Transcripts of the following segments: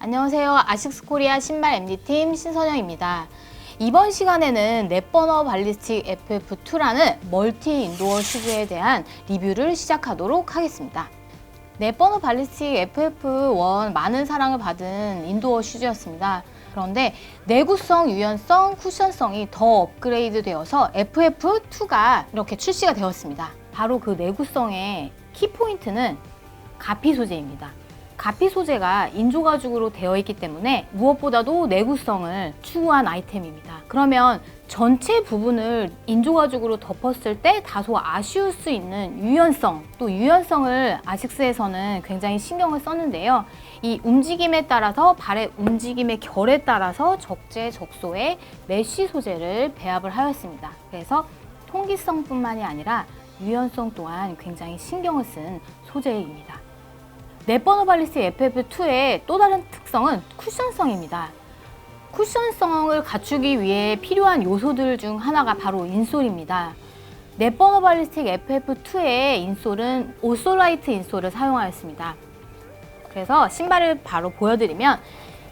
안녕하세요. 아식스 코리아 신발 MD팀 신선영입니다. 이번 시간에는 넷버너 발리스틱 FF2라는 멀티 인도어 슈즈에 대한 리뷰를 시작하도록 하겠습니다. 넷버너 발리스틱 FF1 많은 사랑을 받은 인도어 슈즈였습니다. 그런데 내구성, 유연성, 쿠션성이 더 업그레이드 되어서 FF2가 이렇게 출시가 되었습니다. 바로 그 내구성의 키포인트는 가피 소재입니다. 가피 소재가 인조 가죽으로 되어 있기 때문에 무엇보다도 내구성을 추구한 아이템입니다. 그러면 전체 부분을 인조 가죽으로 덮었을 때 다소 아쉬울 수 있는 유연성, 또 유연성을 아식스에서는 굉장히 신경을 썼는데요. 이 움직임에 따라서 발의 움직임의 결에 따라서 적재적소의 메쉬 소재를 배합을 하였습니다. 그래서 통기성뿐만이 아니라 유연성 또한 굉장히 신경을 쓴 소재입니다. 넷버너 발리스 FF2의 또 다른 특성은 쿠션성입니다. 쿠션성을 갖추기 위해 필요한 요소들 중 하나가 바로 인솔입니다. 넷버너 발리스틱 FF2의 인솔은 오솔라이트 인솔을 사용하였습니다. 그래서 신발을 바로 보여드리면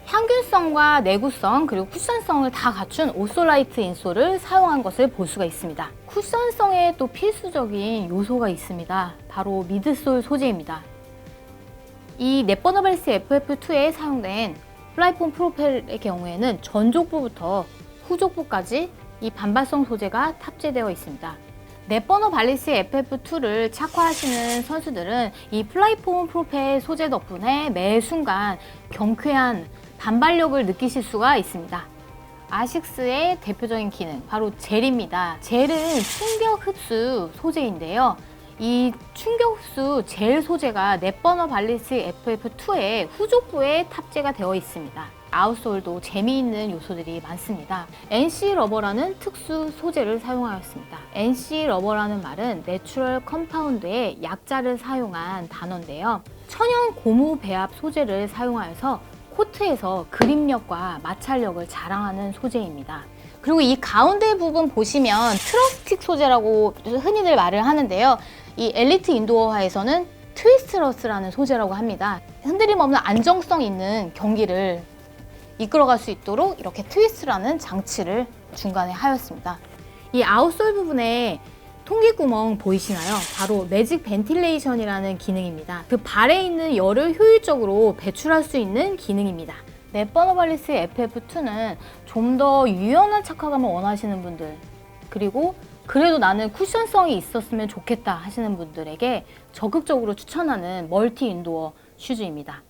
향균성과 내구성 그리고 쿠션성을 다 갖춘 오솔라이트 인솔을 사용한 것을 볼 수가 있습니다. 쿠션성에 또 필수적인 요소가 있습니다. 바로 미드솔 소재입니다. 이 넷버너벨스 FF2에 사용된 플라이폼 프로펠의 경우에는 전족부부터 후족부까지 이 반발성 소재가 탑재되어 있습니다. 넷버너 발리스 FF2를 착화하시는 선수들은 이 플라이폼 프로펠 소재 덕분에 매 순간 경쾌한 반발력을 느끼실 수가 있습니다. 아식스의 대표적인 기능 바로 젤입니다. 젤은 충격 흡수 소재인데요. 이 충격 흡수 젤 소재가 넷버너 발리스 FF2의 후족부에 탑재가 되어 있습니다. 아웃솔도 재미있는 요소들이 많습니다. NC 러버라는 특수 소재를 사용하였습니다. NC 러버라는 말은 내추럴 컴파운드의 약자를 사용한 단어인데요. 천연 고무 배합 소재를 사용하여서 코트에서 그립력과 마찰력을 자랑하는 소재입니다. 그리고 이 가운데 부분 보시면 트러스틱 소재라고 흔히들 말을 하는데요. 이 엘리트 인도어화에서는 트위스트러스라는 소재라고 합니다. 흔들림 없는 안정성 있는 경기를 이끌어갈 수 있도록 이렇게 트위스트라는 장치를 중간에 하였습니다. 이 아웃솔 부분에 통기구멍 보이시나요? 바로 매직 벤틸레이션이라는 기능입니다. 그 발에 있는 열을 효율적으로 배출할 수 있는 기능입니다. 넷버너발리스 FF2는 좀 더 유연한 착화감을 원하시는 분들 그리고 그래도 나는 쿠션성이 있었으면 좋겠다 하시는 분들에게 적극적으로 추천하는 멀티 인도어 슈즈입니다.